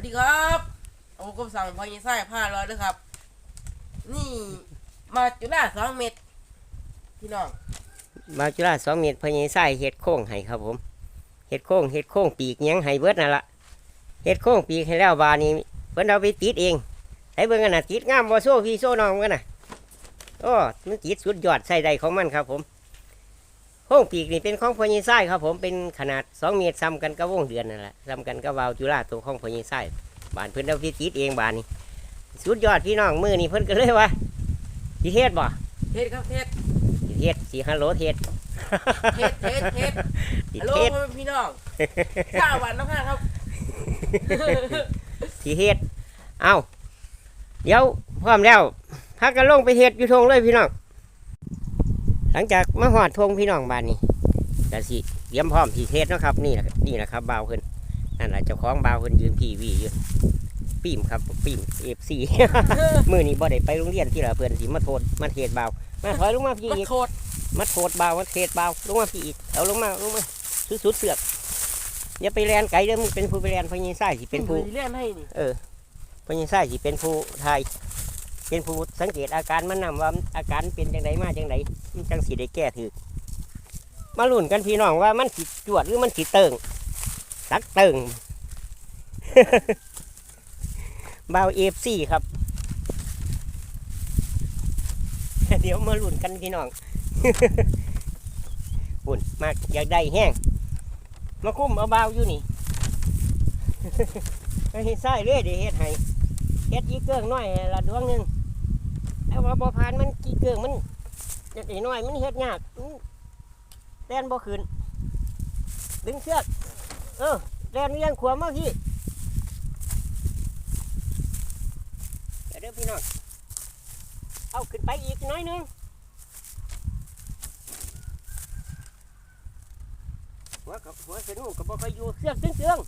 วัสดีครับผมก็สั่งพอยิงไส้ผ้าร้อยด้วยครับ นี่ มาจุฬาสองเม็ดพี่น้องบาจุฬาสองเมตรพญายไส้เห็ดโค้งให้ครับผมเห็ดโค้งเห็ดโค้งปีกยังให้เบิดนั่นละเห็ดโค้งปีกให้แล้วบานี้เพิ่นเอาไปติดเองให้เบิ่งกันนะติดงามบ่โซ่พี่โซ่น้องกันนะโอ้มันติดสุดยอดใส่ใดของมันครับผม โค้งปีกนี่เป็นของพญายไส้ครับผมเป็นขนาดสองเมตรซ้ำกันกับวงเดือนนั่นแหละซ้ำกันกับวาวจุฬาตัวของพญายไส้บานเพิ่นเอาไปติดเองบานนี้สุดยอดพี่น้องมือนี่เพิ่นก็เลยว่าสิเฮ็ดบ่เทศครับเทศสิเฮ็ดสิฮัลโหลเฮ็ดเทศเทศเทศสิฮัลโหลเฮ็ดพ่อแม่พี่น้องข้าวหวานน้ำข้าวครับสีเฮ็ดเอาเดี๋ยวพร้อมแล้วพักกันลงไปเฮ็ดอยู่ทงเลยพี่น้อง หลังจากมาหอดทงพี่น้องบ้านนี้ก็สิเตรียมพร้อมที่เฮ็ดเนาะครับ นี่แหละนี่แหละครับบ่าวเพิ่นนั่นแหละเจ้าของบ่าวเพิ่นยืนพี่วีอยู่ปีมครับปีมเอฟซีมือนี้บ่ได้ไปโรงเรียนที่ละเพิ่นสิมาโทษมาเทศบ่าวมาถอยลงมาพี่มันอีกโคตรมาโทษบ่าวมาเทศบ่าวลงมาพี่อีกเอาลงมาลงมาสุดๆเสือกอย่าไปแลนไกลเด้อมึงเป็นผู้ไปแลนพญาไส้สิเป็นผู้เลื่อนให้นี่เออพญาไส้สิเป็นผู้ทาย เป็นผู้สังเกตอาการมันนำว่าอาการเป็นจังไดมาจังไดมันจังสีได้แก้ถือมาลุ้นกันพี่น้องว่ามันสิจวดหรือมันสิเติงสักเติงเบาเอฟซีครับเดี๋ยวมาลุ้นกันพี่น้องบุญมากอยากได้แห้งมาคุ้มเอาบาอยู่นี่ไปเฮ็ดไส้เรื่อยเดี๋ยวเฮ็ดให้เฮ็ดกี่เกืองน้อยละดวงหนึงแต่ว่า บ่ผ่านมันกี่เกืองมันเด็ดน้อยมันเฮ็ดยากมันแล่นบ่ขึ้นดึงเชือกเออแล่นเลี้ยงขวามาพี่เดี๋ยวเด้อพี่น้องเอาขึ้นไปอีกน้อยนึงหัวกับหัวสนุกกับบ่ค่อยอยู่เสือกตึงเตือง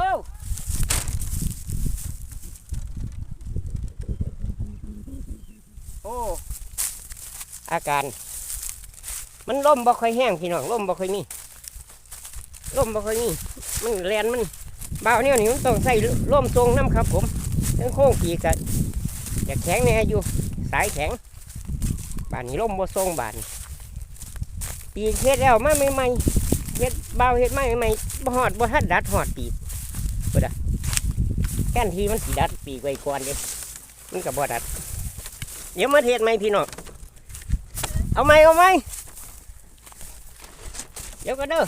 อ้โอ้ อาการ มันล่มบ่ค่อยแห้งพี่น้องล่มบ่ค่อยมีล่มบ่ค่อยมีมันแลนมันเบาเนี่ยนี่มันต้องใส่ล่มทรงน้ำครับ ผมทั้งโค้งปีกอะอยากแข็งแน่อยู่สายแข็งบานนี้ล่มบ่ทรงบานปีกเฮ็ดแล้วมาใหม่ๆเฮ็ดเบาเฮ็ดมาใหม่บ่หอดบ่ทัดดัดหอดปีกแก้นทีมันสีดัดปีกไว้ก่อนเด้มันกับบอดัด เดี๋ยวมาเทศไหมพี่น้อง เอาไหมเอาไหมเดี๋ยวก็เด้อ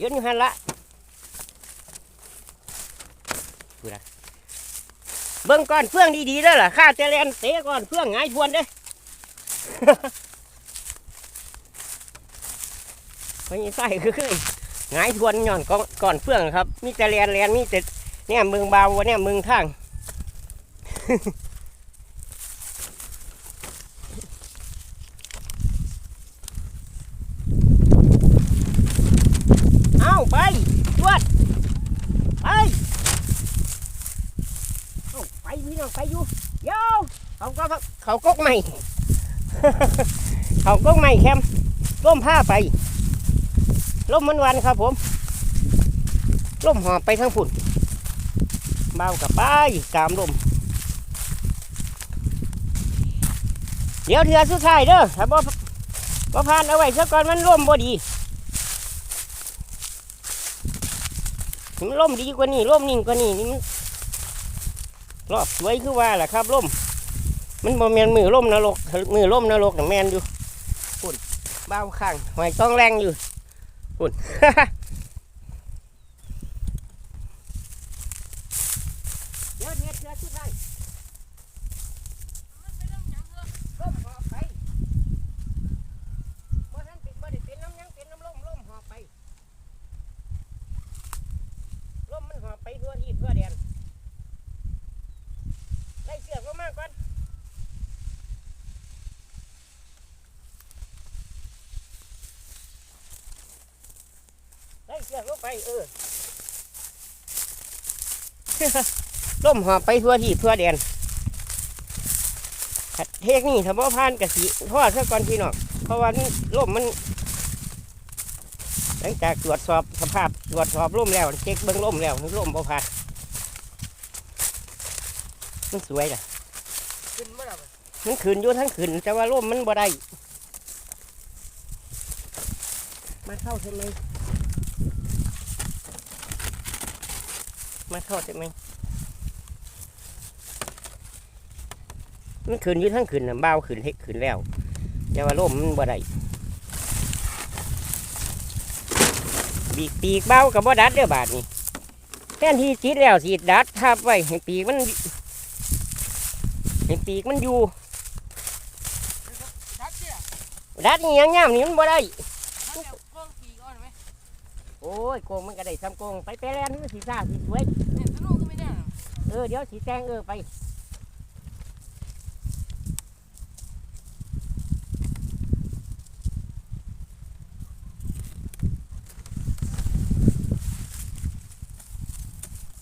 ยืนอยู่หันละดูนะเบิ่งก่อนเฟื่องดีๆเด้อล่ะข้าจะเล่นเตะก่อนเฟื่องหงายทวนเด้ไม่ใส่คือหงายทวนย่อนก่อนก่อนเฟื่องครับ มีแต่แลนแลนมีแต่เนี่ยมึงเบาวะเนี่ยมึงทาง เอาไปจวดไปเอาไปพี่ น้องไปอยู่เดี๋ยวเขาก็เขากกใหม่ เขากกใหม่แคมร่มผ้าไปล่มมันวันครับผมล่มหอบไปทั้งฝุ่นเบากับป้ายกามลมเดี๋ยวเถือสุดท้ายเด้อถ้าบ่บ่ผ่านเอาไว้ซะก่อนมันล่มบ่ดีมันล่มดีกว่านี้ล่มนิ่งกว่านี้นี่มัน รอบสวยคือว่าแหละครับล่มมันบ่แมนมือล่มนรกมือล่มนรกน่ะแมนอยู่ฝุ่นบ้าข้างหอยต้องแรงอยู่คุณ เดี๋ยวเฮ็ดเดี๋ยวชุดให้ร่มหอบไปบ่ทันปิดบ่ได้เป็นน้ำหยังเป็นน้ำร่มร่มหอบไปร่มมันหอบไปทั่วที่ทั่วแดนได้เชือกลงมาก่อนได้ เชือกลงไปเออร่มหอบไปทั่วที่ทั่วแดนถ้าเทคนี่ถ้าบ่ผ่านกะสิทอดซะก่อนพี่น้องเพราะว่านี่ลมมัน หลังจากตรวจสอบสภาพตรวจสอบลมแล้ว เช็คเบิ้งลมแล้วลมบ่ผ่านมันสวยล่ะขึ้นมาแล้วมันขืนอยู่ทั้งขืนแต่ว่าลมมันบ่ได้มาเข้าใช่ไหม มาเข้าใช่ไหมมันขืนอยู่ทั้งขืนน่ะเบาขืนเฮ็ดขืนแล้วแต่ว่าลมมันบ่ได้ปีกปีกเบากับบ่ดัดเด้อบาดนี้แทนที่จิตแล้วสีดัดทับไว้ให้ปีกมันให้ปีกมันอยู่ชัดเจียดัดนี่ยังย่ามนี่มันบ่ได้ โอ้ยโกงมันก็ได้ซ้ำโกงไปไปแล้วนี่มันสีซ่าสีสวยเนี่ยสนุกก็ไม่ได้เออเดี๋ยวสีแตงเออไป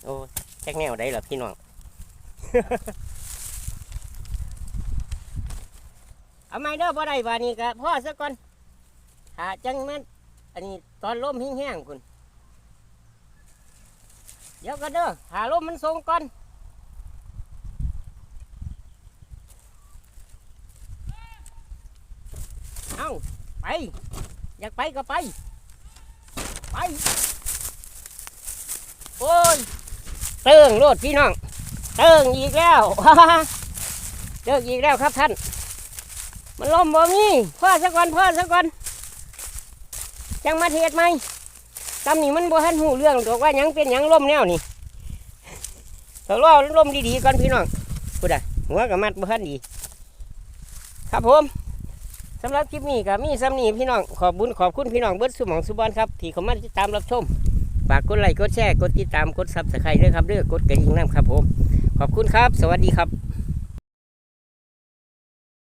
โอ้แจ็คแนวได้เหรอพี่น้อง เอาไม่เด้อบ่ได้บานี้ก็พ่อซะก่อนหาจังมัน อันนี้ตอนลมแห้งๆคุณเดี๋ยวกันเด้อหาลมมันทรงก่อนเอาไปอยากไปก็ไป ไป โอ้ยเติงโลดพี่น้อง เติงอีกแล้วเติงอีกแล้วครับท่าน มันลมบ่มีพ่อสักก่อนพ่อสักก่อน จังมาเทศไหมตำนี่มันบ่ทันหูเรื่องดอกว่ายังเป็นยังล่มแนวนี่แต่รอล่มดีๆก่อนพี่น้องพูดอะหัวกับมัดบ่ทันดี ครับผมสำหรับคลิปนี้ก็มีสำนีพี่น้องขอบบุญขอบคุณพี่น้องเบิร์ดสมองสุบอนครับที่เข้ามาติดตามรับชมฝากกดไลค์กดแชร์กดติดตามกดซับสไครต์ด้วยครับเด้อกดกระดิ่งน้ำครับผม ขอบคุณครับ สวัสดีครับ